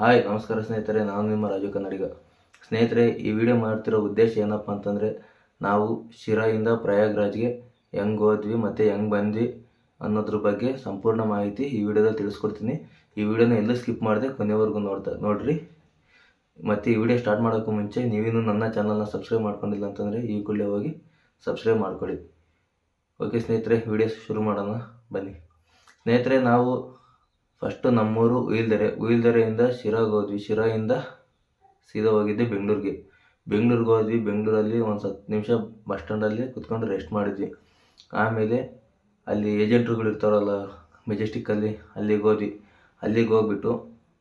Hi, ನಮಸ್ಕಾರ ಸ್ನೇಹಿತರೆ, ನಾನು ನಿಮ್ಮ ರಾಜು ಕನ್ನಡಿಗ. ಸ್ನೇಹಿತರೆ, ಈ ವಿಡಿಯೋ ಮಾಡ್ತಿರೋ ಉದ್ದೇಶ ಏನಪ್ಪ ಅಂತಂದರೆ, ನಾವು ಶಿರಾಯಿಂದ ಪ್ರಯಾಗ್ರಾಜ್ಗೆ ಹೆಂಗೆ ಹೋದ್ವಿ ಮತ್ತು ಹೆಂಗೆ ಬಂದ್ವಿ ಅನ್ನೋದ್ರ ಬಗ್ಗೆ ಸಂಪೂರ್ಣ ಮಾಹಿತಿ ಈ ವಿಡಿಯೋದಲ್ಲಿ ತಿಳಿಸ್ಕೊಡ್ತೀನಿ. ಈ ವಿಡಿಯೋನ ಎಲ್ಲೂ ಸ್ಕಿಪ್ ಮಾಡಿದೆ ಕೊನೆವರೆಗೂ ನೋಡ್ತಾ, ನೋಡ್ರಿ. ಮತ್ತು ಈ ವಿಡಿಯೋ ಸ್ಟಾರ್ಟ್ ಮಾಡೋಕ್ಕೂ ಮುಂಚೆ ನೀವಿನ್ನೂ ನನ್ನ ಚಾನಲ್ನ ಸಬ್ಸ್ಕ್ರೈಬ್ ಮಾಡ್ಕೊಂಡಿಲ್ಲ ಅಂತಂದರೆ, ಈ ಕೂಡಲೇ ಹೋಗಿ ಸಬ್ಸ್ಕ್ರೈಬ್ ಮಾಡ್ಕೊಳ್ಳಿ. ಓಕೆ ಸ್ನೇಹಿತರೆ ವಿಡಿಯೋ ಶುರು ಮಾಡೋಣ, ಬನ್ನಿ. ಸ್ನೇಹಿತರೆ, ನಾವು ಫಸ್ಟು ನಮ್ಮೂರು ಉಯಿಲ್ದೆರೆ, ಉಯಿಲ್ದೆರೆಯಿಂದ ಶಿರಾಗೆ ಹೋದ್ವಿ. ಶಿರಾಯಿಂದ ಸೀದಾ ಹೋಗಿದ್ದೆ ಬೆಂಗಳೂರಿಗೆ. ಬೆಂಗಳೂರಿಗೆ ಹೋದ್ವಿ. ಬೆಂಗಳೂರಲ್ಲಿ ಒಂದು ಹತ್ತು ನಿಮಿಷ ಬಸ್ ಸ್ಟ್ಯಾಂಡಲ್ಲಿ ಕುತ್ಕೊಂಡು ರೆಸ್ಟ್ ಮಾಡಿದ್ವಿ. ಆಮೇಲೆ ಅಲ್ಲಿ ಏಜೆಂಟ್ರುಗಳು ಇರ್ತಾರಲ್ಲ ಮೆಜೆಸ್ಟಿಕ್ಕಲ್ಲಿ ಅಲ್ಲಿಗೆ ಹೋದ್ವಿ. ಅಲ್ಲಿಗೆ ಹೋಗ್ಬಿಟ್ಟು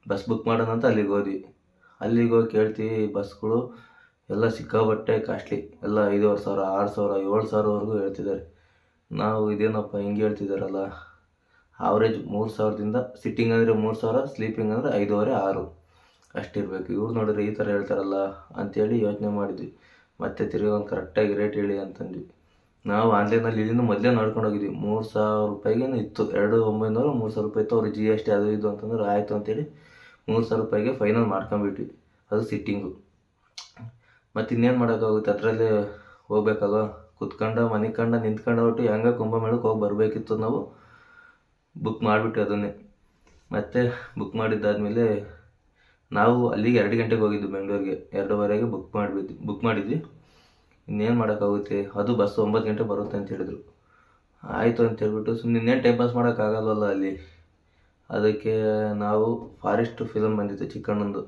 ಬಸ್ ಬುಕ್ ಮಾಡೋಣ ಅಂತ ಅಲ್ಲಿಗೆ ಹೋದ್ವಿ. ಅಲ್ಲಿಗೆ ಹೋಗಿ ಕೇಳ್ತೀವಿ ಬಸ್ಗಳು ಎಲ್ಲ ಸಿಕ್ಕಾಬಟ್ಟೆ ಕಾಸ್ಟ್ಲಿ ಎಲ್ಲ ಐದುವರೆ ಸಾವಿರ, ಆರು ಸಾವಿರ, ಏಳು ಸಾವಿರವರೆಗೂ ಹೇಳ್ತಿದ್ದಾರೆ. ನಾವು ಇದೇನಪ್ಪ ಹಿಂಗೆ ಹೇಳ್ತಿದ್ದಾರಲ್ಲ ಆವ್ರೇಜ್ ಮೂರು ಸಾವಿರದಿಂದ ಸಿಟ್ಟಿಂಗ್ ಅಂದರೆ ಮೂರು ಸಾವಿರ ಸ್ಲೀಪಿಂಗ್ ಅಂದರೆ ಐದೂವರೆ, ಆರು. ಅಷ್ಟಿರಬೇಕು. ಇವ್ರು ನೋಡಿದ್ರೆ ಈ ಥರ ಹೇಳ್ತಾರಲ್ಲ ಅಂತೇಳಿ ಯೋಚನೆ ಮಾಡಿದ್ವಿ. ಮತ್ತೆ ತಿರ್ಗಿ ಒಂದು ಕರೆಕ್ಟಾಗಿ ರೇಟ್ ಹೇಳಿ ಅಂತಂದ್ವಿ. ನಾವು ಆನ್ಲೈನಲ್ಲಿ ಇಲ್ಲಿಂದ ಮೊದಲೇ ನೋಡ್ಕೊಂಡು ಹೋಗಿದ್ವಿ. ಮೂರು ಸಾವಿರ ರೂಪಾಯಿಗೇನು ಇತ್ತು. ಎರಡು ಒಂಬೈನೂರು, ಮೂರು ಸಾವಿರ ರೂಪಾಯಿ ಇತ್ತು. ಅವ್ರು ಜಿ ಎಸ್ ಟಿ ಅದು ಇದು ಅಂತಂದ್ರೆ ಆಯಿತು ಅಂತೇಳಿ ಮೂರು ಸಾವಿರ ರೂಪಾಯಿಗೆ ಫೈನಲ್ ಮಾಡ್ಕೊಂಬಿಟ್ವಿ ಅದು ಸಿಟ್ಟಿಂಗು ಮತ್ತು ಇನ್ನೇನು ಮಾಡೋಕ್ಕಾಗುತ್ತೆ? ಅದರಲ್ಲೇ ಹೋಗ್ಬೇಕಲ್ವ? ಕುತ್ಕೊಂಡ ಮನೆ ಕಂಡ ನಿಂತ್ಕೊಂಡು ಒಟ್ಟು ಹೆಂಗೆ ಕುಂಭಮೇಳಕ್ಕೆ ಹೋಗಿ ಬರಬೇಕಿತ್ತು ನಾವು. ಬುಕ್ ಮಾಡಿಬಿಟ್ಟು ಅದನ್ನೇ. ಮತ್ತೆ ಬುಕ್ ಮಾಡಿದ್ದಾದಮೇಲೆ ನಾವು ಅಲ್ಲಿಗೆ ಎರಡು ಗಂಟೆಗೆ ಹೋಗಿದ್ದು ಬೆಂಗಳೂರಿಗೆ. ಎರಡೂವರೆಗೆ ಬುಕ್ ಮಾಡ್ಬಿಟ್ಟು ಬುಕ್ ಮಾಡಿದ್ವಿ. ಇನ್ನೇನು ಮಾಡೋಕ್ಕಾಗುತ್ತೆ? ಅದು ಬಸ್ ಒಂಬತ್ತು ಗಂಟೆ ಬರುತ್ತೆ ಅಂತ ಹೇಳಿದ್ರು. ಆಯಿತು ಅಂತ ಹೇಳ್ಬಿಟ್ಟು ಸುಮ್ಮನೆ ಇನ್ನೇನು ಟೈಮ್ ಪಾಸ್ ಮಾಡೋಕ್ಕಾಗಲ್ವಲ್ಲ ಅಲ್ಲಿ. ಅದಕ್ಕೆ ನಾವು ಫಾರೆಸ್ಟ್ ಫಿಲಮ್ ಬಂದಿತ್ತು ಚಿಕ್ಕಣ್ಣಂದು.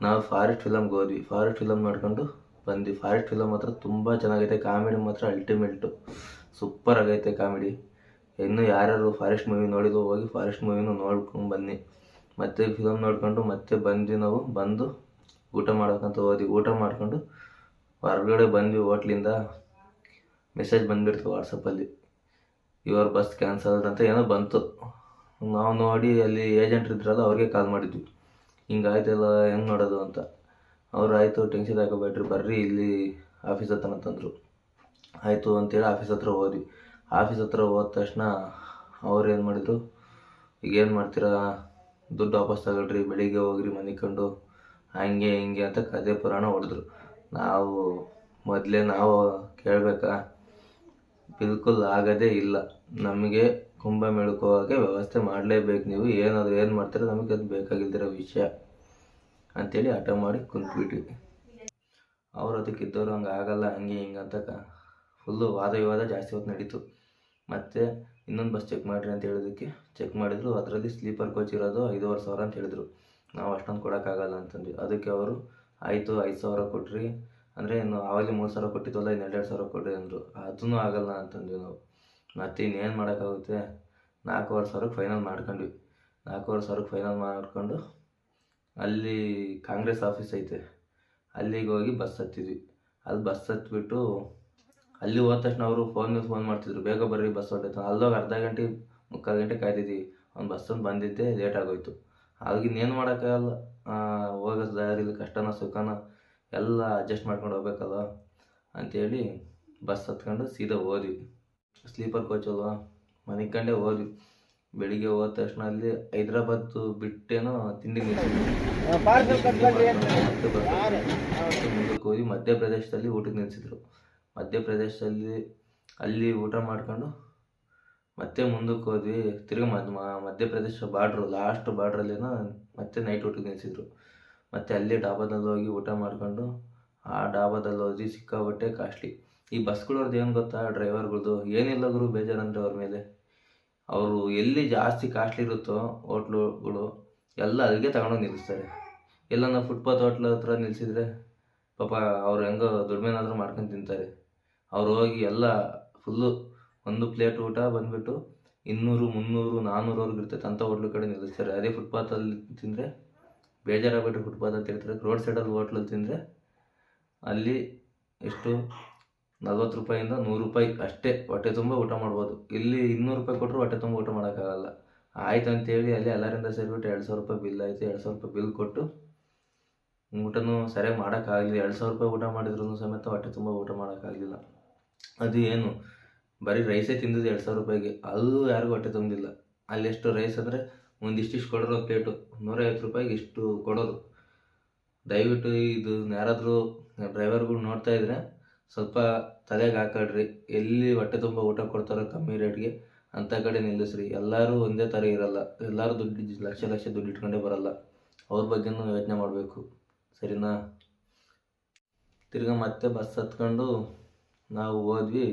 ನಾವು ಫಾರೆಸ್ಟ್ ಫಿಲಮ್ಗೆ ಹೋದ್ವಿ. ಫಾರೆಸ್ಟ್ ಫಿಲಮ್ ನೋಡ್ಕೊಂಡು ಬಂದ್ವಿ. ಫಾರೆಸ್ಟ್ ಫಿಲಮ್ ಮಾತ್ರ ತುಂಬ ಚೆನ್ನಾಗೈತೆ. ಕಾಮಿಡಿ ಮಾತ್ರ ಅಲ್ಟಿಮೇಟು ಸೂಪರ್ ಆಗೈತೆ ಕಾಮಿಡಿ ಇನ್ನು ಯಾರ್ಯಾರು ಫಾರೆಸ್ಟ್ ಮೂವಿ ನೋಡಿದ್ರು ಹೋಗಿ ಫಾರೆಸ್ಟ್ ಮೂವಿನೂ ನೋಡ್ಕೊಂಡು ಬನ್ನಿ. ಮತ್ತೆ ಫಿಲಮ್ ನೋಡ್ಕೊಂಡು ಮತ್ತೆ ಬಂದ್ವಿ ನಾವು ಬಂದು ಊಟ ಮಾಡೋಕ್ಕಂತ ಹೋದ್ವಿ. ಊಟ ಮಾಡ್ಕೊಂಡು ಹೊರಗಡೆ ಬಂದ್ವಿ ಹೋಟ್ಲಿಂದ. ಮೆಸೇಜ್ ಬಂದ್ಬಿಡ್ತು ವಾಟ್ಸಪ್ಪಲ್ಲಿ ಯುವರ್ ಬಸ್ ಕ್ಯಾನ್ಸಲ್ ಅಂತ ಏನೋ ಬಂತು. ನಾವು ನೋಡಿ ಅಲ್ಲಿ ಏಜೆಂಟ್ ಇದ್ರಲ್ಲ ಅವ್ರಿಗೆ ಕಾಲ್ ಮಾಡಿದ್ವಿ. ಹಿಂಗಾಯ್ತಲ್ಲ ಹೆಂಗೆ ನೋಡೋದು ಅಂತ. ಅವ್ರು ಆಯಿತು ಟೆನ್ಷನ್ ಹಾಕೋಬೇಡ್ರಿ, ಬರ್ರಿ, ಇಲ್ಲಿ ಆಫೀಸ್ ಹತ್ರ ಅಂತಂದರು ಆಯಿತು ಅಂತೇಳಿ ಆಫೀಸ್ ಹತ್ರ ಹೋದ್ವಿ. ಆಫೀಸ್ ಹತ್ರ ಹೋದ ತಕ್ಷಣ ಅವ್ರು ಏನು ಮಾಡಿದರು, ಈಗ ಏನು ಮಾಡ್ತೀರಾ? ದುಡ್ಡು ವಾಪಸ್ ತಗೊಳ್ರಿ, ಬೆಳಿಗ್ಗೆ ಹೋಗ್ರಿ, ಮನಿಕೊಂಡು. ಹಂಗೆ, ಹಿಂಗೆ ಅಂತ ಕಥೆ ಪುರಾಣ ಹೊಡೆದ್ರು. ನಾವು ಮೊದಲೇ ನಾವು ಕೇಳಬೇಕಾ? ಬಿಲ್ಕುಲ್ ಆಗೋದೇ ಇಲ್ಲ. ನಮಗೆ ಕುಂಭಮೇಳಕ್ಕೆ ಹೋಗೋಕ್ಕೆ ವ್ಯವಸ್ಥೆ ಮಾಡಲೇಬೇಕು. ನೀವು ಏನಾದರೂ ಏನು ಮಾಡ್ತೀರೋ, ನಮಗೆ ಅದು ಬೇಕಾಗಿಲ್ದಿರೋ ವಿಷಯ. ಅಂಥೇಳಿ ಹಠ ಮಾಡಿ ಕುಂತ್ಬಿಟ್ವಿ. ಅವ್ರು ಅದಕ್ಕಿದ್ದವ್ರು ಹಂಗೆ ಆಗಲ್ಲ, ಹಂಗೆ ಹಿಂಗೆ ಅಂತ ಫುಲ್ಲು ವಾದ ವಿವಾದ ಜಾಸ್ತಿ ಹೊತ್ತು ನಡೀತು. ಮತ್ತು ಇನ್ನೊಂದು ಬಸ್ ಚೆಕ್ ಮಾಡಿರಿ ಅಂತ ಹೇಳೋದಕ್ಕೆ ಚೆಕ್ ಮಾಡಿದ್ರು. ಅದರಲ್ಲಿ ಸ್ಲೀಪರ್ ಕೋಚ್ ಇರೋದು ಐದೂವರೆ ಸಾವಿರ ಅಂತ ಹೇಳಿದರು. ನಾವು ಅಷ್ಟೊಂದು ಕೊಡೋಕ್ಕಾಗಲ್ಲ ಅಂತಂದ್ವಿ. ಅದಕ್ಕೆ ಅವರು, ಆಯಿತು, ಐದು ಸಾವಿರ ಕೊಟ್ರಿ. ಅಂದರೆ, ಇನ್ನು ಆವಾಗಲೇ ಮೂರು ಸಾವಿರ ಕೊಟ್ಟಿದ್ವಲ್ಲ ಇನ್ನು ಎರಡೆರಡು ಸಾವಿರ ಕೊಡ್ರಿ ಅಂದರು. ಅದೂ ಆಗಲ್ಲ ಅಂತಂದ್ವಿ ನಾವು. ಮತ್ತು ಇನ್ನೇನು ಮಾಡೋಕ್ಕಾಗುತ್ತೆ? ನಾಲ್ಕೂವರೆ ಸಾವಿರಕ್ಕೆ ಫೈನಲ್ ಮಾಡ್ಕೊಂಡ್ವಿ. ನಾಲ್ಕೂವರೆ ಸಾವಿರಕ್ಕೆ ಫೈನಲ್ ಮಾಡಿಕೊಂಡು ಅಲ್ಲಿ ಕಾಂಗ್ರೆಸ್ ಆಫೀಸ್ ಐತೆ. ಅಲ್ಲಿಗೆ ಹೋಗಿ ಬಸ್ ಹತ್ತಿದ್ವಿ. ಅಲ್ಲಿ ಬಸ್ ಹತ್ಬಿಟ್ಟು ಅಲ್ಲಿ ಹೋದ ತಕ್ಷಣ ಅವರು ಫೋನ್ ಫೋನ್ ಮಾಡ್ತಿದ್ರು. ಬೇಗ ಬರ್ರಿ ಬಸ್ ಹೊಟ್ಟೈತೆ ಅಲ್ಲೋಗಿ ಅರ್ಧ ಗಂಟೆ, ಮುಕ್ಕಾಲು ಗಂಟೆ ಕಾಯ್ದಿದ್ವಿ. ಒಂದು ಬಸ್ಸನ್ನು ಬಂದಿದ್ದೆ ಲೇಟ್ ಆಗೋಯ್ತು. ಆಗ ಇನ್ನೇನು ಮಾಡೋಕ್ಕಾಗಲ್ಲ. ಹೋಗೋ ದಾರಿಲಿ ಕಷ್ಟನ ಸುಖನ ಎಲ್ಲ ಅಡ್ಜಸ್ಟ್ ಮಾಡ್ಕೊಂಡು ಹೋಗ್ಬೇಕಲ್ವ ಅಂಥೇಳಿ ಬಸ್ ಹತ್ಕೊಂಡು ಸೀದಾ ಹೋದ್ವಿ. ಸ್ಲೀಪರ್ ಕೋಚ್ ಅಲ್ವಾ? ಮನೆ ಹೋದ್ವಿ. ಬೆಳಿಗ್ಗೆ ಹೋದ ತಕ್ಷಣ ಅಲ್ಲಿ ಹೈದ್ರಾಬಾದ್ ಬಿಟ್ಟೇನೋ ತಿಂಡಿ. ಮುಂದಕ್ಕೆ ಹೋಗಿ ಮಧ್ಯಪ್ರದೇಶದಲ್ಲಿ ಊಟಕ್ಕೆ ನಿಲ್ಸಿದ್ರು. ಮಧ್ಯಪ್ರದೇಶದಲ್ಲಿ ಅಲ್ಲಿ ಊಟ ಮಾಡ್ಕೊಂಡು ಮತ್ತೆ ಮುಂದಕ್ಕೆ ಹೋದ್ವಿ. ತಿರ್ಗಿ ಮದ್ ಮಧ್ಯಪ್ರದೇಶ ಬಾರ್ಡ್ರು ಲಾಸ್ಟ್ ಬಾರ್ಡ್ರಲ್ಲೇನೋ ಮತ್ತೆ ನೈಟ್ ಊಟಕ್ಕೆ ನಿಲ್ಲಿಸಿದ್ರು ಮತ್ತೆ ಅಲ್ಲಿ ಡಾಬಾದಲ್ಲಿ ಹೋಗಿ ಊಟ ಮಾಡ್ಕೊಂಡು ಆ ಡಾಬಾದಲ್ಲಿ ಹೋದ್ವಿ ಸಿಕ್ಕಾಬಟ್ಟೆ ಕಾಸ್ಟ್ಲಿ. ಈ ಬಸ್ಗಳವ್ರದ್ದು ಏನು ಗೊತ್ತಾ ಡ್ರೈವರ್ಗಳದ್ದು ಏನಿಲ್ಲ ಗುರು ಬೇಜಾರಂದ್ರೆ ಅವ್ರ ಮೇಲೆ. ಅವರು ಎಲ್ಲಿ ಜಾಸ್ತಿ ಕಾಸ್ಟ್ಲಿ ಇರುತ್ತೋ ಹೋಟ್ಲುಗಳು ಎಲ್ಲ ಅಲ್ಲಿಗೆ ತಗೊಂಡೋಗಿ ನಿಲ್ಲಿಸ್ತಾರೆ. ಎಲ್ಲ ಫುಟ್ಪಾತ್ ಹೋಟ್ಲ್ ಹತ್ರ ನಿಲ್ಲಿಸಿದ್ರೆ ಪಾಪ ಅವ್ರು ಹೆಂಗೋ ದುಡಿಮೆನಾದರೂ ಮಾಡ್ಕೊಂಡು ತಿಂತಾರೆ. ಅವ್ರು ಹೋಗಿ ಎಲ್ಲ ಫುಲ್ಲು ಒಂದು ಪ್ಲೇಟ್ ಊಟ ಬಂದುಬಿಟ್ಟು ಇನ್ನೂರು, ಮುನ್ನೂರು ನಾನ್ನೂರವರೆಗೂ ಇರ್ತೈತೆ ಅಂಥ ಹೋಟ್ಲು ಕಡೆ ನಿಲ್ಲಿಸ್ತಾರೆ. ಅದೇ ಫುಟ್ಪಾತಲ್ಲಿ ತಿಂದರೆ ಫುಟ್ಪಾತ್ ಅಂತ ಹೇಳ್ತಾರೆ ರೋಡ್ ಸೈಡಲ್ಲಿ ಹೋಟ್ಲಲ್ಲಿ ತಿಂದರೆ ಅಲ್ಲಿ ಎಷ್ಟು? ನಲ್ವತ್ತು ರೂಪಾಯಿಂದ ನೂರು ರೂಪಾಯಿ ಅಷ್ಟೇ ಹೊಟ್ಟೆ ತುಂಬ ಊಟ ಮಾಡ್ಬೋದು. ಇಲ್ಲಿ ಇನ್ನೂರು ರೂಪಾಯಿ ಕೊಟ್ಟರು ಹೊಟ್ಟೆ ತುಂಬ ಊಟ ಮಾಡೋಕ್ಕಾಗಲ್ಲ. ಆಯ್ತು ಅಂತೇಳಿ ಅಲ್ಲಿ ಎಲ್ಲರಿಂದ ಸೇರಿಬಿಟ್ಟು ಎರಡು ಸಾವಿರ ರೂಪಾಯಿ ಬಿಲ್ ಆಯಿತು. ಎರಡು ಸಾವಿರ ರೂಪಾಯಿ ಬಿಲ್ ಕೊಟ್ಟು ಊಟನೂ ಸರಿಯಾಗಿ ಮಾಡೋಕ್ಕಾಗಲಿಲ್ಲ. ಎರಡು ಸಾವಿರ ರೂಪಾಯಿ ಊಟ ಮಾಡಿದ್ರು ಸಮೇತ ಹೊಟ್ಟೆ ತುಂಬ ಊಟ ಮಾಡೋಕ್ಕಾಗಲಿಲ್ಲ. ಅದು ಏನು? ಬರೀ ರೈಸೇ ತಿಂದಿದ್ದು ಎರಡು ಸಾವಿರ ರೂಪಾಯಿಗೆ. ಅದು ಯಾರಿಗೂ ಹೊಟ್ಟೆ ತುಂಬಿಲ್ಲ ಅಲ್ಲಿ ಎಷ್ಟು ರೈಸ್ ಅಂದರೆ ಒಂದಿಷ್ಟಿಷ್ಟು ಕೊಡೋರು ಪ್ಲೇಟು ನೂರೈವತ್ತು ರೂಪಾಯಿಗೆ ಇಷ್ಟು ಕೊಡೋದು. ದಯವಿಟ್ಟು ಇದು ಯಾರಾದರೂ ಡ್ರೈವರ್ಗಳು ನೋಡ್ತಾ ಇದ್ರೆ ಸ್ವಲ್ಪ ತಲೆಗೆ ಹಾಕೊಳ್ರಿ ಎಲ್ಲಿ ಹೊಟ್ಟೆ ತುಂಬ ಊಟ ಕೊಡ್ತಾರೋ ಕಮ್ಮಿ ರೇಟ್ಗೆ ಅಂಥ ಕಡೆ ನಿಲ್ಲಿಸ್ರಿ. ಎಲ್ಲರೂ ಒಂದೇ ಥರ ಇರಲ್ಲ. ಎಲ್ಲರೂ ದುಡ್ಡು ಲಕ್ಷ ಲಕ್ಷ ದುಡ್ಡು ಇಟ್ಕೊಂಡೇ ಬರಲ್ಲ. ಅವ್ರ ಬಗ್ಗೆನೂ ಯೋಚನೆ ಮಾಡಬೇಕು. ಸರಿನಾ? ತಿರ್ಗಾ ಮತ್ತೆ ಬಸ್ ಹತ್ಕೊಂಡು ನಾವು ಹೋದ್ವಿ.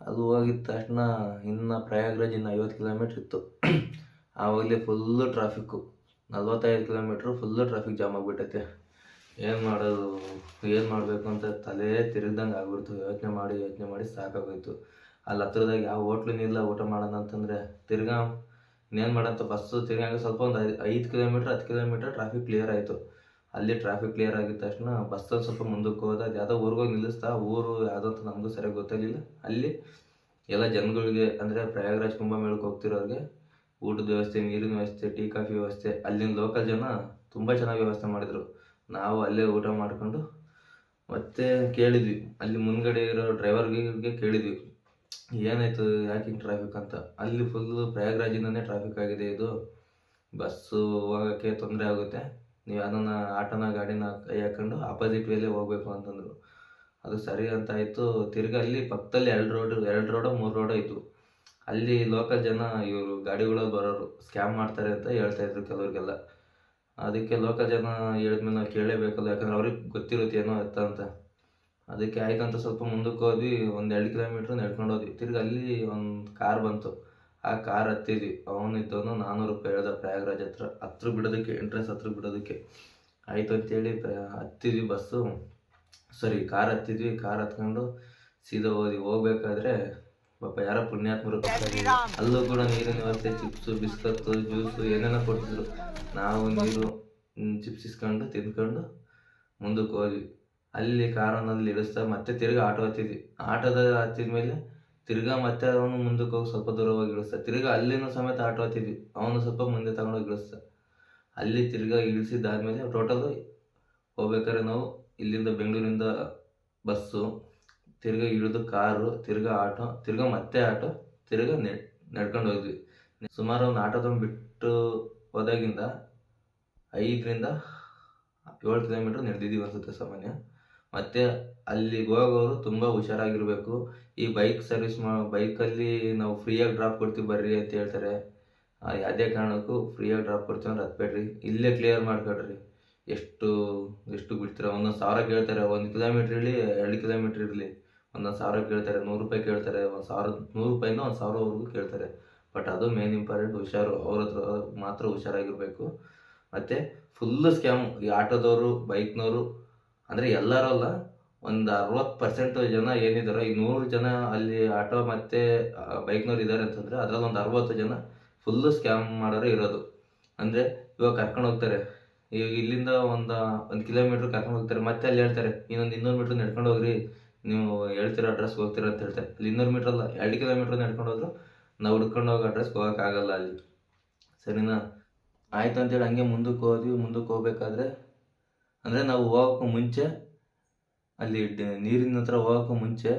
ಅದು ಹೋಗಿದ ತಕ್ಷಣ ಇನ್ನು ಪ್ರಯಾಗ್ರಾಜ್ ಇನ್ನು ಐವತ್ತು ಕಿಲೋಮೀಟ್ರ್ ಇತ್ತು. ಆವಾಗಲೇ ಫುಲ್ಲು ಟ್ರಾಫಿಕ್ಕು ನಲ್ವತ್ತೈದು ಕಿಲೋಮೀಟ್ರು ಫುಲ್ಲು ಟ್ರಾಫಿಕ್ ಜಾಮ್ ಆಗಿಬಿಟ್ಟೈತೆ. ಏನು ಮಾಡೋದು? ಏನು ಮಾಡಬೇಕು ಅಂತ ತಲೆ ತಿರುಗ್ದಂಗೆ ಆಗ್ಬಿಡ್ತು. ಯೋಚನೆ ಮಾಡಿ ಯೋಚನೆ ಮಾಡಿ ಸಾಕಾಗೋಯ್ತು. ಅಲ್ಲಿ ಹತ್ರದಾಗ ಯಾವ ಹೋಟ್ಲಿನಿಲ್ಲ ಊಟ ಮಾಡೋಣ ಅಂತಂದರೆ ತಿರ್ಗಾ ಇನ್ನೇನು ಮಾಡಂತ ಬಸ್ಸು ತಿರ್ಗಾ ಸ್ವಲ್ಪ ಒಂದು ಐದು ಕಿಲೋಮೀಟ್ರ್ ಹತ್ತು ಕಿಲೋಮೀಟ್ರ್ ಟ್ರಾಫಿಕ್ ಕ್ಲಿಯರ್ ಆಯಿತು. ಅಲ್ಲಿ ಟ್ರಾಫಿಕ್ ಕ್ಲಿಯರ್ ಆಗಿದ ತಕ್ಷಣ ಬಸ್ಸಲ್ಲಿ ಸ್ವಲ್ಪ ಮುಂದಕ್ಕೆ ಹೋದ, ಅದು ಯಾವುದೋ ಊರಿಗೋಗಿ ನಿಲ್ಲಿಸ್ತಾ ಊರು ಅಂತ ನಮಗೂ ಸರಿಯಾಗಿ ಗೊತ್ತಾಗಲಿಲ್ಲ. ಅಲ್ಲಿ ಎಲ್ಲ ಜನಗಳಿಗೆ ಅಂದರೆ ಕುಂಭ ಮೇಳಕ್ಕೆ ಹೋಗ್ತಿರೋರಿಗೆ ಊಟದ ವ್ಯವಸ್ಥೆ, ನೀರಿನ ವ್ಯವಸ್ಥೆ, ಟೀ, ಕಾಫಿ ವ್ಯವಸ್ಥೆ, ಅಲ್ಲಿನ ಲೋಕಲ್ ಜನ ತುಂಬ ಚೆನ್ನಾಗಿ ವ್ಯವಸ್ಥೆ ಮಾಡಿದರು. ನಾವು ಅಲ್ಲೇ ಊಟ ಮಾಡಿಕೊಂಡು ಮತ್ತೆ ಕೇಳಿದ್ವಿ. ಅಲ್ಲಿ ಮುಂದ್ಗಡೆ ಇರೋ ಡ್ರೈವರ್ಗೆ ಕೇಳಿದ್ವಿ. ಏನಾಯ್ತು, ಯಾಕೆ ಹಿಂಗೆ ಟ್ರಾಫಿಕ್ ಅಂತ. ಅಲ್ಲಿ ಫುಲ್ಲು ಪ್ರಯಾಗ್ರಾಜಿಂದನೇ ಟ್ರಾಫಿಕ್ ಆಗಿದೆ ಇದು. ಬಸ್ಸು ಹೋಗೋಕ್ಕೆ ತೊಂದರೆ ಆಗುತ್ತೆ. ನೀವು ಅದನ್ನು ಆಟೋನ ಗಾಡಿನ ಕೈ ಹಾಕೊಂಡು ಆಪೋಸಿಟ್ ವೇಲೇ ಹೋಗ್ಬೇಕು ಅಂತಂದರು. ಅದು ಸರಿ ಅಂತ ಆಯಿತು. ತಿರ್ಗಿ ಅಲ್ಲಿ ಪಕ್ಕದಲ್ಲಿ ಎರಡು ರೋಡ್ ಎರಡು ರೋಡೋ ಮೂರು ರೋಡೋ ಇದ್ವು. ಅಲ್ಲಿ ಲೋಕಲ್ ಜನ ಇವರು ಗಾಡಿಗಳು ಬರೋರು ಸ್ಕ್ಯಾಮ್ ಮಾಡ್ತಾರೆ ಅಂತ ಹೇಳ್ತಾ ಇದ್ರು ಕೆಲವ್ರಿಗೆಲ್ಲ. ಅದಕ್ಕೆ ಲೋಕಲ್ ಜನ ಹೇಳಿದ್ಮೇಲೆ ನಾವು ಕೇಳಲೇಬೇಕಲ್ಲ ಯಾಕಂದ್ರೆ ಅವ್ರಿಗೆ ಗೊತ್ತಿರುತ್ತೆ ಏನೋ ಎತ್ತ ಅಂತ. ಅದಕ್ಕೆ ಆಯ್ತು ಅಂತ ಸ್ವಲ್ಪ ಮುಂದಕ್ಕೆ ಹೋದ್ವಿ. ಒಂದು ಎರಡು ಕಿಲೋಮೀಟ್ರ್ ನಡ್ಕೊಂಡು ಹೋದ್ವಿ. ತಿರ್ಗಿ ಅಲ್ಲಿ ಒಂದು ಕಾರ್ ಬಂತು. ಆ ಕಾರ್ ಹತ್ತಿದ್ವಿ. ಅವನಿದ್ದವನು ನಾನ್ನೂರು ರೂಪಾಯಿ ಹೇಳ್ದ, ಪ್ರಯಾಗ್ರಾಜ್ ಹತ್ರ. ಹತ್ರ ಬಿಡೋದಕ್ಕೆ ಎಂಟ್ರೆನ್ಸ್ ಹತ್ರ ಬಿಡೋದಕ್ಕೆ. ಆಯಿತು ಅಂತೇಳಿ ಹತ್ತಿದ್ವಿ ಬಸ್ಸು. ಸರಿ, ಕಾರ್ ಹತ್ತಿದ್ವಿ. ಕಾರ್ ಹತ್ಕೊಂಡು ಸೀದಾ ಹೋದ್ವಿ. ಹೋಗ್ಬೇಕಾದ್ರೆ, ಪಾಪ ಯಾರೋ ಪುಣ್ಯಾತ್ಮರು ಅಲ್ಲೂ ಕೂಡ ನೀರಿನ ವ್ಯವಸ್ಥೆ ಚಿಪ್ಸು, ಬಿಸ್ಕತ್ತು, ಜ್ಯೂಸು ಏನೇನೋ ಕೊಡ್ತಿದ್ರು. ನಾವು ನೀರು ಚಿಪ್ಸ್ ಇಸ್ಕೊಂಡು ತಿಂದ್ಕೊಂಡು ಮುಂದಕ್ಕೆ ಹೋದ್ವಿ. ಅಲ್ಲಿ ಕಾರನಲ್ಲಿ ಇಳಿಸ್ತಾ ಮತ್ತೆ ತಿರ್ಗಿ ಆಟೋ ಹತ್ತಿದ್ವಿ. ಆಟೋದ ಹತ್ತಿದ ಮೇಲೆ ತಿರ್ಗಾ ಮತ್ತೆ ಅವನು ಮುಂದಕ್ಕೆ ಹೋಗಿ ಸ್ವಲ್ಪ ದೂರವಾಗಿ ಹೋಗಿ ಇಳಿಸ್ದ ತಿರ್ಗಾ ಅಲ್ಲಿನೂ ಸಮೇತ ಆಟೋ ಹತ್ತಿದ್ವಿ. ಅವನು ಸ್ವಲ್ಪ ಮುಂದೆ ತಗೊಂಡೋಗಿ ಇಳಿಸ್ತ. ಅಲ್ಲಿ ತಿರ್ಗಾ ಇಳಿಸಿದ್ದಾದ್ಮೇಲೆ ಟೋಟಲ್ ಹೋಗ್ಬೇಕಾದ್ರೆ ನಾವು ಇಲ್ಲಿಂದ ಬೆಂಗಳೂರಿಂದ ಬಸ್ಸು, ತಿರ್ಗಾ ಇಳಿದು ಕಾರು, ತಿರ್ಗಾ ಆಟೋ, ತಿರ್ಗಾ ಮತ್ತೆ ಆಟೋ, ತಿರ್ಗಾ ನೆ ನಡ್ಕೊಂಡು ಹೋದ್ವಿ ಸುಮಾರು ಒಂದು ಆಟೋದೊಂದು ಬಿಟ್ಟು ಹೋದಾಗಿಂದ ಐದರಿಂದ ಏಳು ಕಿಲೋಮೀಟ್ರ್ ನಡೆದಿದ್ದೀವಿ ಅನ್ಸುತ್ತೆ ಸಾಮಾನ್ಯ. ಮತ್ತು ಅಲ್ಲಿಗೆ ಹೋಗೋರು ತುಂಬ ಹುಷಾರಾಗಿರಬೇಕು. ಈ ಬೈಕ್ ಸರ್ವಿಸ್ ಮಾ ಬೈಕಲ್ಲಿ ನಾವು ಫ್ರೀಯಾಗಿ ಡ್ರಾಪ್ ಕೊಡ್ತೀವಿ ಬರ್ರಿ ಅಂತ ಹೇಳ್ತಾರೆ. ಯಾವುದೇ ಕಾರಣಕ್ಕೂ ಫ್ರೀಯಾಗಿ ಡ್ರಾಪ್ ಕೊಡ್ತೀವಿ ಅಂದ್ರೆ ಹತ್ಬೇಡ್ರಿ ಇಲ್ಲೇ ಕ್ಲಿಯರ್ ಮಾಡ್ಕೊಳ್ರಿ. ಎಷ್ಟು ಎಷ್ಟು ಬಿಡ್ತೀರ ಒಂದೊಂದು ಸಾವಿರ ಕೇಳ್ತಾರೆ. ಒಂದು ಕಿಲೋಮೀಟ್ರ್ ಇರಲಿ, ಎರಡು ಕಿಲೋಮೀಟ್ರ್ ಇರಲಿ. ಒಂದೊಂದು ಸಾವಿರ ಕೇಳ್ತಾರೆ, ನೂರು ರೂಪಾಯಿ ಕೇಳ್ತಾರೆ. ಒಂದು ಸಾವಿರ, ನೂರು ರೂಪಾಯಿಂದ ಒಂದು ಸಾವಿರವರೆಗೂ ಕೇಳ್ತಾರೆ. ಬಟ್ ಅದು ಮೇನ್ ಇಂಪಾರ್ಟೆಂಟ್ ಹುಷಾರು. ಅವ್ರ ಹತ್ರ ಮಾತ್ರ ಹುಷಾರಾಗಿರಬೇಕು. ಮತ್ತು ಫುಲ್ಲು ಸ್ಕ್ಯಾಮ್ ಈ ಆಟೋದವರು ಬೈಕ್ನವರು ಅಂದರೆ ಎಲ್ಲರೂ ಅಲ್ಲ. ಒಂದು ಅರವತ್ತು ಪರ್ಸೆಂಟ್ ಜನ ಏನಿದಾರೋ, ಈ ನೂರು ಜನ ಅಲ್ಲಿ ಆಟೋ ಮತ್ತು ಬೈಕ್ನವ್ರು ಇದ್ದಾರೆ ಅಂತಂದರೆ ಅದರಲ್ಲಿ ಒಂದು ಅರವತ್ತು ಜನ ಫುಲ್ಲು ಸ್ಕ್ಯಾಮ್ ಮಾಡೋರು ಇರೋದು. ಅಂದರೆ ಇವಾಗ ಕರ್ಕೊಂಡು ಹೋಗ್ತಾರೆ. ಈಗ ಇಲ್ಲಿಂದ ಒಂದು ಒಂದು ಕಿಲೋಮೀಟ್ರ್ ಕರ್ಕೊಂಡು ಹೋಗ್ತಾರೆ. ಮತ್ತೆ ಅಲ್ಲಿ ಹೇಳ್ತಾರೆ, ಇನ್ನೊಂದು ಇನ್ನೂರು ಮೀಟ್ರ್ ನಡ್ಕೊಂಡು ಹೋಗ್ರಿ. ನೀವು ಹೇಳ್ತಿರೋ ಅಡ್ರೆಸ್ಗೆ ಹೋಗ್ತೀರ ಅಂತ ಹೇಳ್ತಾರೆ. ಅಲ್ಲಿ ಇನ್ನೂರು ಮೀಟ್ರ್ ಅಲ್ಲ, ಎರಡು ಕಿಲೋಮೀಟ್ರ್ ನಡ್ಕೊಂಡು ಹೋದ್ರು ನಾವು ಹುಡ್ಕೊಂಡು ಹೋಗೋ ಅಡ್ರೆಸ್ಗೆ ಹೋಗೋಕ್ಕಾಗಲ್ಲ ಅಲ್ಲಿ. ಸರಿನಾ? ಆಯ್ತು ಅಂತೇಳಿ ಹಂಗೆ ಮುಂದಕ್ಕೆ ಹೋದ್ವಿ. ಮುಂದಕ್ಕೆ ಹೋಗ್ಬೇಕಾದ್ರೆ, ಅಂದರೆ ನಾವು ಹೋಗೋಕ್ಕೂ ಮುಂಚೆ ಅಲ್ಲಿ ನೀರಿನ ಹತ್ರ ಹೋಗೋಕ್ಕೂ ಮುಂಚೆ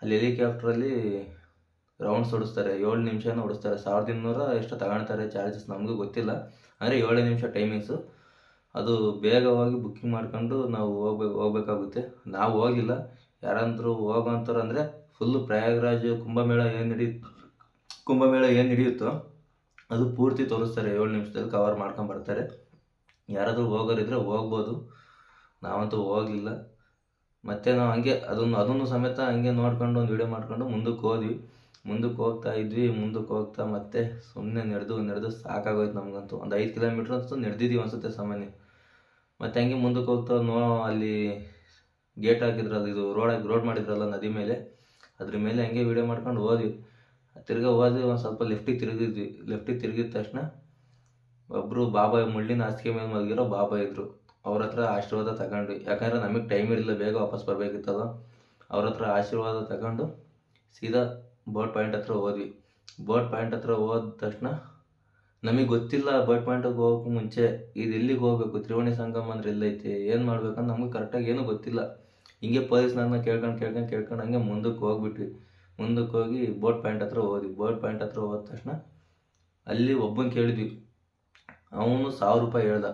ಅಲ್ಲಿ ಹೆಲಿಕಾಪ್ಟ್ರಲ್ಲಿ ರೌಂಡ್ಸ್ ಹೊಡಿಸ್ತಾರೆ, ಏಳು ನಿಮಿಷನ ಹೊಡಿಸ್ತಾರೆ. ಸಾವಿರದ ಇನ್ನೂರ ಎಷ್ಟು ತಗೊಳ್ತಾರೆ ಚಾರ್ಜಸ್ ನಮಗೂ ಗೊತ್ತಿಲ್ಲ. ಅಂದರೆ ಏಳು ನಿಮಿಷ ಟೈಮಿಂಗ್ಸು ಅದು ಬೇಗವಾಗಿ ಬುಕ್ಕಿಂಗ್ ಮಾಡ್ಕೊಂಡು ನಾವು ಹೋಗ್ಬೇಕು ಹೋಗ್ಬೇಕಾಗುತ್ತೆ. ನಾವು ಹೋಗಿಲ್ಲ. ಯಾರಂದ್ರು ಹೋಗೋಂಥವ್ರು ಅಂದರೆ ಫುಲ್ಲು ಪ್ರಯಾಗ್ರಾಜ್ ಕುಂಭಮೇಳ ಏನು ನಡಿ, ಕುಂಭಮೇಳ ಏನು ನಡೆಯುತ್ತೋ ಅದು ಪೂರ್ತಿ ತೋರಿಸ್ತಾರೆ. ಏಳು ನಿಮಿಷದಲ್ಲಿ ಕವರ್ ಮಾಡ್ಕೊಂಡು ಬರ್ತಾರೆ. ಯಾರಾದರೂ ಹೋಗೋರಿದ್ರೆ ಹೋಗ್ಬೋದು. ನಾವಂತೂ ಹೋಗಲಿಲ್ಲ ಮತ್ತೆ ನಾವು ಹಂಗೆ ಅದನ್ನು ಅದನ್ನು ಸಮೇತ ಹಂಗೆ ನೋಡ್ಕೊಂಡು ಒಂದು ವಿಡಿಯೋ ಮಾಡ್ಕೊಂಡು ಮುಂದಕ್ಕೆ ಹೋದ್ವಿ. ಮುಂದಕ್ಕೆ ಹೋಗ್ತಾ ಇದ್ವಿ, ಮುಂದಕ್ಕೆ ಹೋಗ್ತಾ ಮತ್ತೆ ಸುಮ್ಮನೆ ನಡೆದು ನಡೆದು ಸಾಕಾಗೋಯ್ತು ನಮಗಂತೂ. ಒಂದು ಐದು ಕಿಲೋಮೀಟ್ರ್ ಅಂತೂ ನಡೆದಿದ್ದೀವಿ ಅನ್ಸುತ್ತೆ ಸಾಮಾನ್ಯ. ಮತ್ತೆ ಹಂಗೆ ಮುಂದಕ್ಕೆ ಹೋಗ್ತಾ ನೋ, ಅಲ್ಲಿ ಗೇಟ್ ಹಾಕಿದ್ರಲ್ಲ ಇದು ರೋಡ್ ರೋಡ್ ಮಾಡಿದ್ರಲ್ಲ ನದಿ ಮೇಲೆ. ಅದ್ರ ಮೇಲೆ ಹಂಗೆ ವಿಡಿಯೋ ಮಾಡ್ಕೊಂಡು ಹೋದ್ವಿ. ತಿರ್ಗಾ ಹೋದ್ವಿ, ಒಂದು ಸ್ವಲ್ಪ ಲೆಫ್ಟಿಗೆ ತಿರುಗಿದ್ವಿ. ಲೆಫ್ಟಿಗೆ ತಿರುಗಿದ ತಕ್ಷಣ ಒಬ್ಬರು ಬಾಬಾ ಮುಳ್ಳಿನ ಹಾಸಿಗೆ ಮೇಲೆ ಮಲಗಿರೋ ಬಾಬಾ ಇದ್ರು. ಅವ್ರ ಹತ್ರ ಆಶೀರ್ವಾದ ತಗೊಂಡು, ಯಾಕಂದ್ರೆ ನಮಗೆ ಟೈಮ್ ಇರಲಿಲ್ಲ, ಬೇಗ ವಾಪಸ್ ಬರಬೇಕಿತ್ತದ ಅವ್ರ ಹತ್ರ ಆಶೀರ್ವಾದ ತಗೊಂಡು ಸೀದಾ ಬೋಟ್ ಪಾಯಿಂಟ್ ಹತ್ರ ಹೋದ್ವಿ. ಬೋಟ್ ಪಾಯಿಂಟ್ ಹತ್ರ ಹೋದ ತಕ್ಷಣ ನಮಗೆ ಗೊತ್ತಿಲ್ಲ ಬೋಟ್ ಪಾಯಿಂಟಿಗೆ ಹೋಗೋಕೆ ಮುಂಚೆ, ಇದು ಎಲ್ಲಿಗೆ ಹೋಗ್ಬೇಕು, ತ್ರಿವೇಣಿ ಸಂಗಮ ಅಂದ್ರೆ ಎಲ್ಲೈತೆ, ಏನು ಮಾಡ್ಬೇಕಂತ ನಮಗೆ ಕರೆಕ್ಟಾಗಿ ಏನೂ ಗೊತ್ತಿಲ್ಲ. ಹಿಂಗೆ ಪೊಲೀಸ್ನವ್ರನ್ನ ಕೇಳ್ಕೊಂಡು ಕೇಳ್ಕೊಂಡು ಕೇಳ್ಕೊಂಡು ಹಂಗೆ ಮುಂದಕ್ಕೆ ಹೋಗ್ಬಿಟ್ವಿ. ಮುಂದಕ್ಕೆ ಹೋಗಿ ಬೋಟ್ ಪಾಯಿಂಟ್ ಹತ್ರ ಹೋದ್ವಿ. ಬೋಟ್ ಪಾಯಿಂಟ್ ಹತ್ರ ಹೋದ ತಕ್ಷಣ ಅಲ್ಲಿ ಒಬ್ಬನ ಕೇಳಿದ್ವಿ. ಅವನು ಸಾವಿರ ರೂಪಾಯಿ ಹೇಳ್ದ.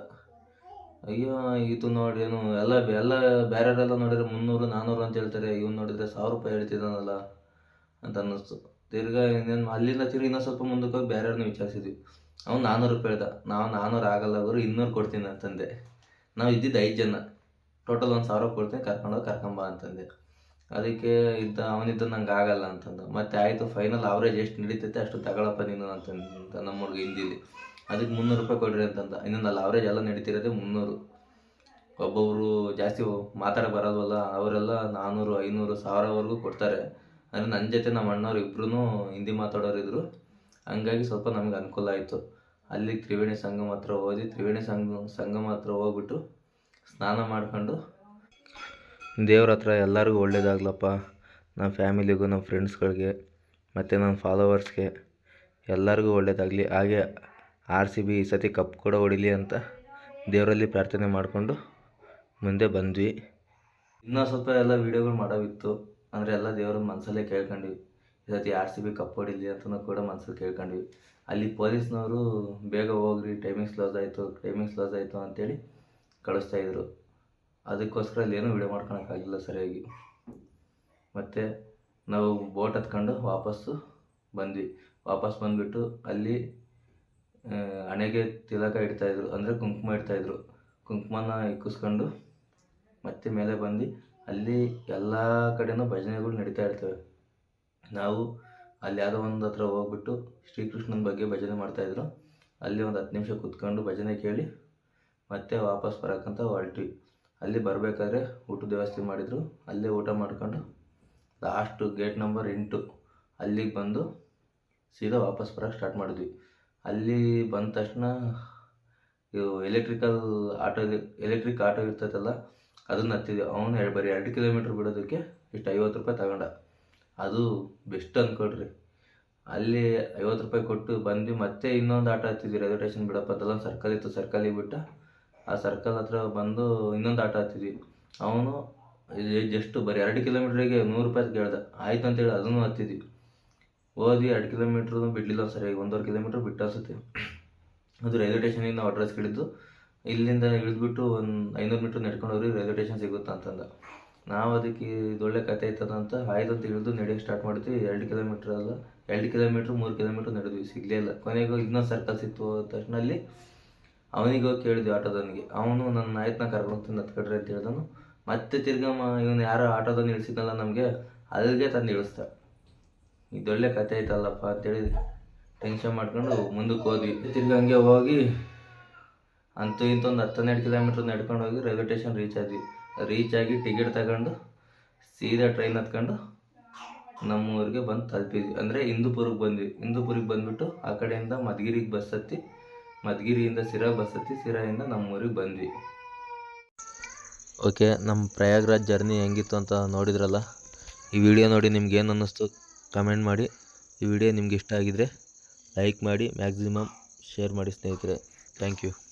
ಅಯ್ಯೋ ಇದು ನೋಡಿ, ಏನು, ಎಲ್ಲ ಎಲ್ಲ ಬೇರೆಯವರೆಲ್ಲ ನೋಡಿದ್ರೆ ಮುನ್ನೂರು ನಾನ್ನೂರು ಅಂತ ಹೇಳ್ತಾರೆ. ಇವ್ನು ನೋಡಿದರೆ ಸಾವಿರ ರೂಪಾಯಿ ಹೇಳ್ತಿದ್ದಾನಲ್ಲ ಅಂತ ಅನ್ನಿಸ್ತು. ತಿರ್ಗಾ ಇನ್ನೇನು, ಅಲ್ಲಿಂದ ತಿರ್ಗಿ ಇನ್ನೂ ಸ್ವಲ್ಪ ಮುಂದಕ್ಕೆ ಹೋಗಿ ಬೇರೆಯವ್ರನ್ನ ವಿಚಾರಿಸಿದ್ವಿ. ಅವ್ನು ನಾನ್ನೂರು ರೂಪಾಯಿ ಹೇಳ್ದ. ನಾವು ನಾನ್ನೂರು ಆಗಲ್ಲ ಗುರು, ಇನ್ನೂರು ಕೊಡ್ತೀನಿ ಅಂತಂದೆ. ನಾವು ಇದ್ದಿದ್ದು ಐದು ಜನ. ಟೋಟಲ್ ಒಂದು ಸಾವಿರ ಕೊಡ್ತೀನಿ ಕರ್ಕೊಂಡೋಗಿ ಕರ್ಕೊಂಬ ಅಂತಂದೆ. ಅದಕ್ಕೆ ಇದ್ದ ಅವನಿದ್ದ ನಂಗೆ ಆಗಲ್ಲ ಅಂತಂದ. ಮತ್ತೆ ಆಯಿತು ಫೈನಲ್ ಅವರೇಜ್ ಎಷ್ಟು ನಡೀತೈತೆ ಅಷ್ಟು ತಗೊಳಪ್ಪ ನೀನು ಅಂತಂದ ನಮ್ಮ ಹುಡುಗ ಹಿಂದಿಲಿ. ಅದಕ್ಕೆ ಮುನ್ನೂರು ರೂಪಾಯಿ ಕೊಡ್ರಿ ಅಂತಂದ. ಇನ್ನೊಂದು ಅಲ್ಲಿ ಅವರೇಜ್ ಎಲ್ಲ ನಡೀತಿರೋದೇ ಮುನ್ನೂರು. ಒಬ್ಬೊಬ್ಬರು ಜಾಸ್ತಿ ಮಾತಾಡಕ್ಕೆ ಬರೋಲ್ವಲ್ಲ ಅವರೆಲ್ಲ ನಾನ್ನೂರು ಐನೂರು, ಸಾವಿರವರೆಗೂ ಕೊಡ್ತಾರೆ. ಅಂದರೆ ನನ್ನ ಜೊತೆ ನಮ್ಮ ಅಣ್ಣವ್ರು ಇಬ್ಬರೂ ಹಿಂದಿ ಮಾತಾಡೋರು ಇದ್ದರು ಹಂಗಾಗಿ ಸ್ವಲ್ಪ ನಮಗೆ ಅನುಕೂಲ ಆಯಿತು. ಅಲ್ಲಿ ತ್ರಿವೇಣಿ ಸಂಗಮ ಹತ್ರ ಹೋದಿ ತ್ರಿವೇಣಿ ಸಂಗ, ಸಂಗಮ ಹತ್ರ ಹೋಗ್ಬಿಟ್ಟು ಸ್ನಾನ ಮಾಡ್ಕೊಂಡು ದೇವ್ರ ಹತ್ರ ಎಲ್ಲರಿಗೂ ಒಳ್ಳೇದಾಗ್ಲಪ್ಪ. ನಮ್ಮ ಫ್ಯಾಮಿಲಿಗೂ, ನಮ್ಮ ಫ್ರೆಂಡ್ಸ್ಗಳಿಗೆ ಮತ್ತು ನನ್ನ ಫಾಲೋವರ್ಸ್ಗೆ ಎಲ್ಲರಿಗೂ ಒಳ್ಳೇದಾಗಲಿ. ಹಾಗೆ ಆರ್ ಸಿ ಬಿ ಈ ಸತಿ ಕಪ್ ಕೂಡ ಹೊಡಿಲಿ ಅಂತ ದೇವರಲ್ಲಿ ಪ್ರಾರ್ಥನೆ ಮಾಡಿಕೊಂಡು ಮುಂದೆ ಬಂದ್ವಿ. ಇನ್ನೂ ಸ್ವಲ್ಪ ಎಲ್ಲ ವೀಡಿಯೋಗಳು ಮಾಡೋವಿತ್ತು. ಅಂದರೆ ಎಲ್ಲ ದೇವ್ರ ಮನಸ್ಸಲ್ಲೇ ಕೇಳ್ಕೊಂಡ್ವಿ. ಈ ಸತಿ ಆರ್ ಸಿ ಬಿ ಕಪ್ ಹೊಡಿಲಿ ಅಂತಲೂ ಕೂಡ ಮನಸ್ಸಲ್ಲಿ ಕೇಳ್ಕೊಂಡ್ವಿ. ಅಲ್ಲಿ ಪೊಲೀಸ್ನವರು ಬೇಗ ಹೋಗ್ರಿ ಟೈಮಿಂಗ್ಸ್ ಲಾಸ್ ಆಯಿತು ಟೈಮಿಂಗ್ಸ್ ಲಾಸ್ ಆಯಿತು ಅಂತೇಳಿ ಕಳಿಸ್ತಾಯಿದ್ರು ಅದಕ್ಕೋಸ್ಕರ ಅಲ್ಲಿ ಏನೂ ವಿಡಿಯೋ ಮಾಡ್ಕೊಳಕ್ಕಾಗಿಲ್ಲ ಸರಿಯಾಗಿ. ಮತ್ತು ನಾವು ಬೋಟ್ ಹತ್ಕೊಂಡು ವಾಪಸ್ಸು ಬಂದ್ವಿ. ವಾಪಸ್ ಬಂದುಬಿಟ್ಟು ಅಲ್ಲಿ ಹಣೆಗೆ ತಿಲಕ ಇಡ್ತಾಯಿದ್ರು ಅಂದರೆ ಕುಂಕುಮ ಇಡ್ತಾಯಿದ್ರು ಕುಂಕುಮನ ಇಕ್ಕಿಸ್ಕೊಂಡು ಮತ್ತೆ ಮೇಲೆ ಬಂದು ಅಲ್ಲಿ ಎಲ್ಲ ಕಡೆನೂ ಭಜನೆಗಳು ನಡೀತಾ ಇರ್ತವೆ. ನಾವು ಅಲ್ಲಿ ಯಾವುದೋ ಒಂದು ಹತ್ರ ಹೋಗ್ಬಿಟ್ಟು ಶ್ರೀಕೃಷ್ಣನ ಬಗ್ಗೆ ಭಜನೆ ಮಾಡ್ತಾಯಿದ್ರು ಅಲ್ಲಿ ಒಂದು ಹತ್ತು ನಿಮಿಷ ಕೂತ್ಕೊಂಡು ಭಜನೆ ಕೇಳಿ ಮತ್ತೆ ವಾಪಸ್ ಬರೋಕ್ಕಂತ ಹೊರಟ್ವಿ. ಅಲ್ಲಿ ಬರಬೇಕಾದ್ರೆ ಊಟದ ವ್ಯವಸ್ಥೆ ಮಾಡಿದರು. ಅಲ್ಲೇ ಊಟ ಮಾಡ್ಕೊಂಡು ಲಾಸ್ಟು ಗೇಟ್ ನಂಬರ್ ಎಂಟು ಅಲ್ಲಿಗೆ ಬಂದು ಸೀದಾ ವಾಪಸ್ ಬರೋಕ್ಕೆ ಸ್ಟಾರ್ಟ್ ಮಾಡಿದ್ವಿ. ಅಲ್ಲಿ ಬಂದ ತಕ್ಷಣ ಇವು ಎಲೆಕ್ಟ್ರಿಕಲ್ ಆಟೋ ಎಲೆಕ್ಟ್ರಿಕ್ ಆಟೋ ಇರ್ತೈತಲ್ಲ, ಅದನ್ನ ಹತ್ತಿದ್ವಿ. ಅವನು ಬರೀ ಎರಡು ಕಿಲೋಮೀಟ್ರ್ ಬಿಡೋದಕ್ಕೆ ಇಷ್ಟು ಐವತ್ತು ರೂಪಾಯಿ ತಗೊಂಡ. ಅದು ಬೆಸ್ಟ್ ಅಂದ್ಕೊಳ್ರಿ ಅಲ್ಲಿ ಐವತ್ತು ರೂಪಾಯಿ ಕೊಟ್ಟು ಬಂದು ಮತ್ತೆ ಇನ್ನೊಂದು ಆಟೋ ಹತ್ತಿದ್ವಿ. ರೈಲ್ವೆ ಸ್ಟೇಷನ್ ಬಿಡಪ್ಪ ಅದೆಲ್ಲ ಸರ್ಕಲ್ ಇತ್ತು ಸರ್ಕಲಿಗೆ ಬಿಟ್ಟ. ಆ ಸರ್ಕಲ್ ಹತ್ರ ಬಂದು ಇನ್ನೊಂದು ಆಟೋ ಹತ್ತಿದ್ವಿ. ಅವನು ಜಸ್ಟ್ ಬರೀ ಎರಡು ಕಿಲೋಮೀಟ್ರಿಗೆ ನೂರು ರೂಪಾಯಿ ಕೇಳ್ದ. ಆಯ್ತು ಅಂತೇಳಿ ಅದನ್ನು ಹತ್ತಿದ್ವಿ. ಹೋದ್ವಿ ಎರಡು ಕಿಲೋಮೀಟ್ರದ್ದು ಬಿಡಲಿಲ್ಲ ಸರಿಯಾಗಿ, ಒಂದೂವರೆ ಕಿಲೋಮೀಟ್ರ್ ಬಿಟ್ಟು ಅನ್ಸುತ್ತೆ ಅದು ರೈಲ್ವೆ ಸ್ಟೇಷನಿಗೆ ನಾವು ಅಡ್ರೆಸ್ ಕೇಳಿದ್ದು. ಇಲ್ಲಿಂದ ಇಳಿದ್ಬಿಟ್ಟು ಒಂದು ಐನೂರು ಮೀಟ್ರ್ ನಡ್ಕೊಂಡು ಹೋಗ್ರಿ ರೈಲ್ವೆ ಸ್ಟೇಷನ್ ಸಿಗುತ್ತೆ ಅಂತಂದ. ನಾವು ಅದಕ್ಕೆ ಇದೊಳ್ಳೆ ಕತೆ ಆಯ್ತದ ಅಂತ ಆಯ್ತು ಅಂತ ಇಳಿದು ನಡೆಯೋಕ್ಕೆ ಸ್ಟಾರ್ಟ್ ಮಾಡ್ತೀವಿ ಎರಡು ಕಿಲೋಮೀಟ್ರ್ ಅಲ್ಲ, ಎರಡು ಕಿಲೋಮೀಟ್ರ್, ಮೂರು ಕಿಲೋಮೀಟ್ರ್ ನಡೆದ್ವಿ. ಸಿಗಲೇ ಇಲ್ಲ. ಕೊನೆಗೆ ಇನ್ನೊಂದು ಸರ್ಕಲ್ ಸಿಕ್ತು ತಕ್ಷಣ ಅಲ್ಲಿ ಅವನಿಗೆ ಹೋಗಿ ಕೇಳಿದ್ವಿ ಆಟೋದವನಿಗೆ. ಅವನು ನನ್ನ ಆಯ್ತು ನಾ ಕರ್ಕೊಂಡು ಹತ್ಕೊಡ್ರಿ ಅಂತ ಹೇಳ್ದನು. ಮತ್ತೆ ತಿರ್ಗಮ್ಮ, ಇವನು ಯಾರೋ ಆಟೋದನ್ನು ಇಳಿಸಿದ್ನಲ್ಲ ನಮಗೆ ಅಲ್ಲಿಗೆ ತಂದು ಇಳಿಸ್ದ. ಇದೊಳ್ಳೆ ಕತೆ ಐತಲ್ಲಪ್ಪ ಅಂತೇಳಿ ಟೆನ್ಷನ್ ಮಾಡ್ಕೊಂಡು ಮುಂದಕ್ಕೆ ಹೋದ್ವಿ. ತಿರ್ಗಿ ಹಂಗೆ ಹೋಗಿ ಅಂತೂ ಇಂತೂ ಒಂದು ಹತ್ತೆರಡು ಕಿಲೋಮೀಟ್ರ್ ನಡ್ಕೊಂಡು ಹೋಗಿ ರೈಲ್ವೆ ಸ್ಟೇಷನ್ ರೀಚ್ ಆದ್ವಿ. ರೀಚ್ ಆಗಿ ಟಿಕೆಟ್ ತಗೊಂಡು ಸೀದಾ ಟ್ರೈನ್ ಹತ್ಕೊಂಡು ನಮ್ಮ ಊರಿಗೆ ಬಂದು ತಲುಪಿದ್ವಿ. ಅಂದರೆ ಹಿಂದೂಪುರಿಗೆ ಬಂದ್ವಿ. ಹಿಂದೂಪುರಿಗೆ ಬಂದ್ಬಿಟ್ಟು ಆ ಕಡೆಯಿಂದ ಮಧುಗಿರಿಗೆ ಬಸ್ ಹತ್ತಿ ಮಧುಗಿರಿಯಿಂದ ಸಿರಾ ಬಸ್ ಹತ್ತಿ ಸಿರಾಯಿಂದ ನಮ್ಮ ಊರಿಗೆ ಬಂದ್ವಿ. ಓಕೆ ನಮ್ಮ ಪ್ರಯಾಗ್ರಾಜ್ ಜರ್ನಿ ಹೆಂಗಿತ್ತು ಅಂತ ನೋಡಿದ್ರಲ್ಲ? ಈ ವಿಡಿಯೋ ನೋಡಿ ನಿಮ್ಗೆ ಏನು ಅನ್ನಿಸ್ತು? ಕಮೆಂಟ್ ಮಾಡಿ. ಈ ವಿಡಿಯೋ ನಿಮ್ಗೆ ಇಷ್ಟ ಆಗಿದ್ರೆ ಲೈಕ್ ಮಾಡಿ, ಮ್ಯಾಕ್ಸಿಮಮ್ ಶೇರ್ ಮಾಡಿ ಸ್ನೇಹಿತರೆ. Thank you.